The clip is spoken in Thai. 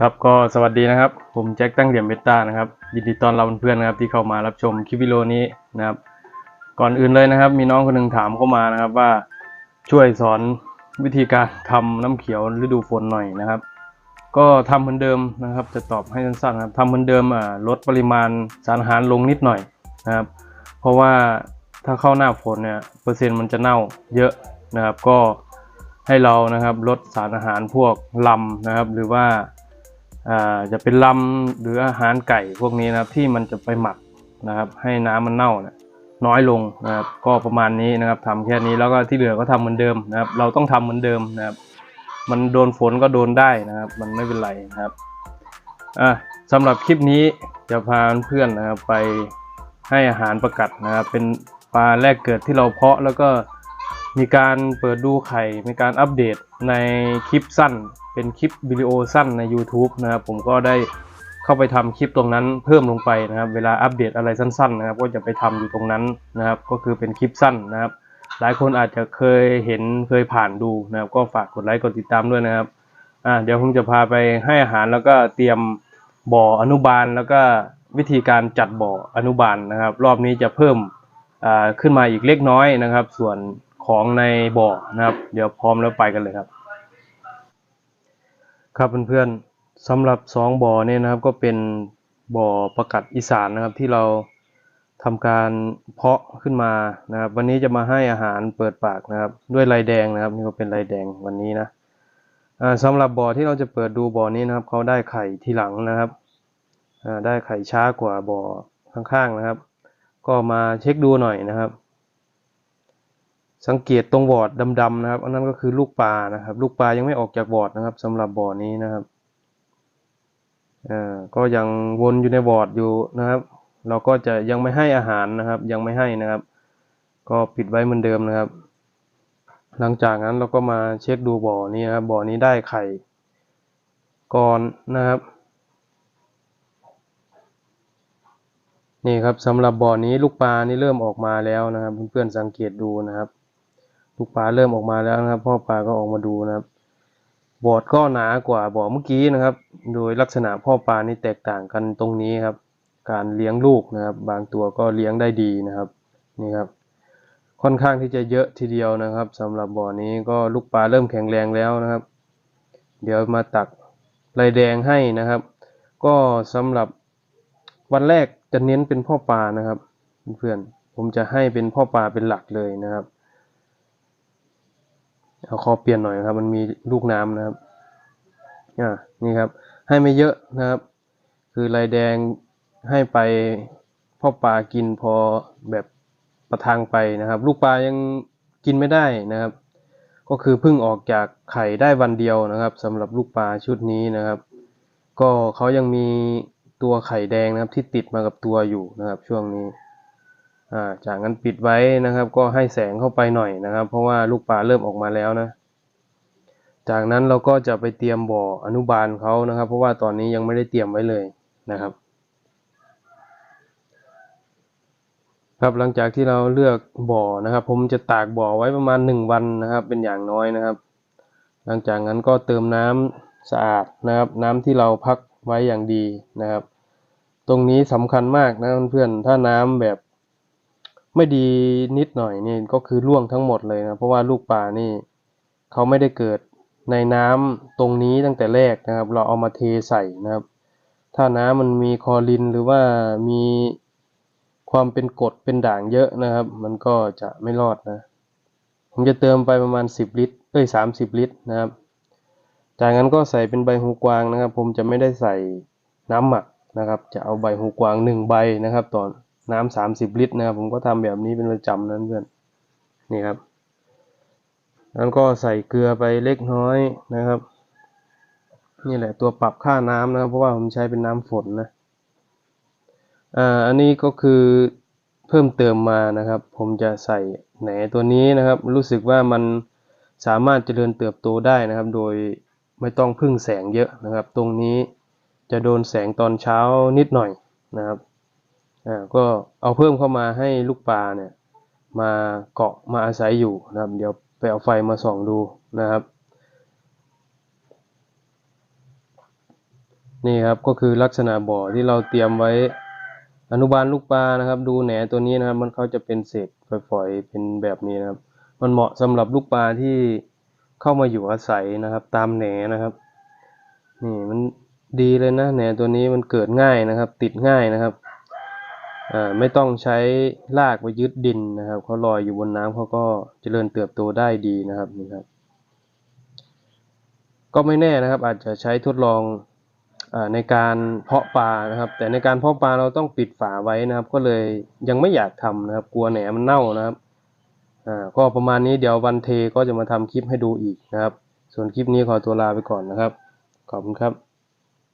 ครับก็สวัสดีนะครับ ผมแจ็คตั้งเหลี่ยมเบต้านะครับยินดีต้อนรับเพื่อนๆนะครับที่เข้ามารับชมคลิปวิดีโอนี้นะครับ ก่อนอื่นเลยนะครับ มีน้องคนหนึ่งถามเข้ามานะครับว่าช่วยสอนวิธีการทำน้ำเขียวฤดูฝนหน่อยนะครับ ก็ทำเหมือนเดิมนะครับ จะตอบให้สั้นๆนะครับทำเหมือนเดิมอ่าลดปริมาณสารอาหารลงนิดหน่อยนะครับ เพราะว่าถ้าเข้าหน้าฝนเนี่ยเปอร์เซ็นต์มันจะเน่าเยอะนะครับ ก็ให้เรานะครับลดสารอาหารพวกลำนะครับ หรือว่า จะเป็นลำหรืออาหารไก่พวกนี้นะครับที่มันจะไปหมักนะครับ ให้น้ำมันเน่าเนี่ยน้อยลงนะครับ ก็ประมาณนี้นะครับทำแค่นี้แล้วก็ที่เหลือก็ทำเหมือนเดิมนะครับ เราต้องทำเหมือนเดิมนะครับ มันโดนฝนก็โดนได้นะครับ มันไม่เป็นไรนะครับอะสำหรับคลิปนี้จะพาเพื่อนนะครับไปให้อาหารประกัดนะครับ เป็นปลาแรกเกิดที่เราเพาะแล้วก็มีการเปิดดูไข่ มีการอัปเดตในคลิปสั้น เป็นคลิปวิดีโอสั้นใน YouTube นะครับผมก็ได้เข้าไปทำคลิปตรงนั้นเพิ่มลงไปนะครับ เวลาอัปเดตอะไรสั้นๆนะครับ ก็จะไปทำอยู่ตรงนั้นนะครับ ก็คือเป็นคลิปสั้นนะครับ หลายคนอาจจะเคยเห็นเคยผ่านดูนะครับ ก็ฝากกดไลค์กดติดตามด้วยนะครับอ่าเดี๋ยวผมจะพาไปให้อาหารแล้วก็เตรียมบ่ออนุบาลแล้วก็วิธีการจัดบ่ออนุบาลนะครับ รอบนี้จะเพิ่มอ่าขึ้นมาอีกเล็กน้อยนะครับ ส่วนของในบ่อนะครับ เดี๋ยวพร้อมแล้วไปกันเลยครับ ครับเพื่อนๆสำหรับสองบ่อเนี่ยนะครับก็เป็นบ่อประกัดอีสานนะครับที่เราทำการเพาะขึ้นมานะครับ วันนี้จะมาให้อาหารเปิดปากนะครับ ด้วยลายแดงนะครับ นี่ก็เป็นลายแดงวันนี้นะสำหรับบ่อที่เราจะเปิดดูบ่อนี้นะครับเขาได้ไข่ทีหลังนะครับได้ไข่ช้ากว่าบ่อข้างๆนะครับ ก็มาเช็คดูหน่อยนะครับ สังเกตตรงวอร์ดดำๆนะครับ อันนั้นก็คือลูกปลานะครับ ลูกปลายังไม่ออกจากวอร์ดนะครับสำหรับบ่อนี้นะครับอ่าก็ยังวนอยู่ในวอร์ดอยู่นะครับ เราก็จะยังไม่ให้อาหารนะครับ ยังไม่ให้นะครับ ก็ปิดไว้เหมือนเดิมนะครับ หลังจากนั้นเราก็มาเช็คดูบ่อนี้นะครับบ่อนี้ได้ไข่ก่อนนะครับนี่ครับสำหรับบ่อนี้ลูกปลานี่เริ่มออกมาแล้วนะครับ เพื่อนๆสังเกตดูนะครับ ลูกปลาเริ่มออกมาแล้วนะครับพ่อปลาก็ออกมาดูนะครับ บอดก็หนากว่าบ่อเมื่อกี้นะครับ โดยลักษณะพ่อปลานี่แตกต่างกันตรงนี้ครับ การเลี้ยงลูกนะครับ บางตัวก็เลี้ยงได้ดีนะครับนี่ครับ ค่อนข้างที่จะเยอะทีเดียวนะครับสำหรับบ่อนี้ก็ลูกปลาเริ่มแข็งแรงแล้วนะครับ เดี๋ยวมาตักลายแดงให้นะครับ ก็สำหรับวันแรกจะเน้นเป็นพ่อปลานะครับ เพื่อนๆผมจะให้เป็นพ่อปลาเป็นหลักเลยนะครับ เอาคอเปลี่ยนหน่อยครับ มันมีลูกน้ำนะครับอ่านี่ครับ ให้ไม่เยอะนะครับ คือลายแดงให้ไปพ่อปลากินพอแบบประทังไปนะครับ ลูกปลายังกินไม่ได้นะครับ ก็คือเพิ่งออกจากไข่ได้วันเดียวนะครับสำหรับลูกปลาชุดนี้นะครับ ก็เขายังมีตัวไข่แดงนะครับที่ติดมากับตัวอยู่นะครับ ช่วงนี้ จากนั้นปิดไว้นะครับ ก็ให้แสงเข้าไปหน่อยนะครับ เพราะว่าลูกปลาเริ่มออกมาแล้วนะ จากนั้นเราก็จะไปเตรียมบ่ออนุบาลเขานะครับ เพราะว่าตอนนี้ยังไม่ได้เตรียมไว้เลยนะครับ ครับหลังจากที่เราเลือกบ่อนะครับ ผมจะตากบ่อไว้ประมาณหนึ่งวันนะครับ เป็นอย่างน้อยนะครับ หลังจากนั้นก็เติมน้ำสะอาดนะครับ น้ำที่เราพักไว้อย่างดีนะครับ ตรงนี้สำคัญมากนะเพื่อนๆถ้าน้ำแบบ ไม่ดีนิดหน่อยนี่ก็คือร่วงทั้งหมดเลยนะเพราะว่าลูกปลานี่เขาไม่ได้เกิดในน้ำตรงนี้ตั้งแต่แรกนะครับ เราเอามาเทใส่นะครับ ถ้าน้ำมันมีคอรินหรือว่ามีความเป็นกรดเป็นด่างเยอะนะครับ มันก็จะไม่รอดนะ ผมจะเติมไปประมาณ 10 ลิตร เอ้ย 30 ลิตรนะครับ จากนั้นก็ใส่เป็นใบหูกวางนะครับ ผมจะไม่ได้ใส่น้ำหมักนะครับ จะเอาใบหูกวางหนึ่งใบนะครับต่อ น้ำสามสิบลิตรนะครับผมก็ทำแบบนี้เป็นประจำนั้นเพื่อนนี่ครับแล้วก็ใส่เกลือไปเล็กน้อยนะครับ นี่แหละตัวปรับค่าน้ำนะครับ เพราะว่าผมใช้เป็นน้ำฝนนะอ่าอันนี้ก็คือเพิ่มเติมมานะครับ ผมจะใส่แหนตัวนี้นะครับ รู้สึกว่ามันสามารถเจริญเติบโตได้นะครับ โดยไม่ต้องพึ่งแสงเยอะนะครับ ตรงนี้จะโดนแสงตอนเช้านิดหน่อยนะครับ ก็เอาเพิ่มเข้ามาให้ลูกปลาเนี่ยมาเกาะมาอาศัยอยู่นะครับ เดี๋ยวไปเอาไฟมาส่องดูนะครับ นี่ครับก็คือลักษณะบ่อที่เราเตรียมไว้อนุบาลลูกปลานะครับ ดูแหนตัวนี้นะครับ มันเขาจะเป็นเศษฝอยๆเป็นแบบนี้นะครับ มันเหมาะสำหรับลูกปลาที่เข้ามาอยู่อาศัยนะครับ ตามแหนนะครับนี่มันดีเลยนะแหนตัวนี้มันเกิดง่ายนะครับ ติดง่ายนะครับ อ่าไม่ต้องใช้รากไปยึดดินนะครับเขาลอยอยู่บนน้ำเขาก็เจริญเติบโตได้ดีนะครับนี่ครับ ก็ไม่แน่นะครับ อาจจะใช้ทดลองอในการเพาะปลานะครับ แต่ในการเพาะปลาเราต้องปิดฝาไว้นะครับ ก็เลยยังไม่อยากทำนะครับ กลัวแหนมันเน่านะครับอ่าก็ประมาณนี้เดี๋ยววันเทก็จะมาทำคลิปให้ดูอีกนะครับ ส่วนคลิปนี้ขอตัวลาไปก่อนนะครับ ขอบคุณครับ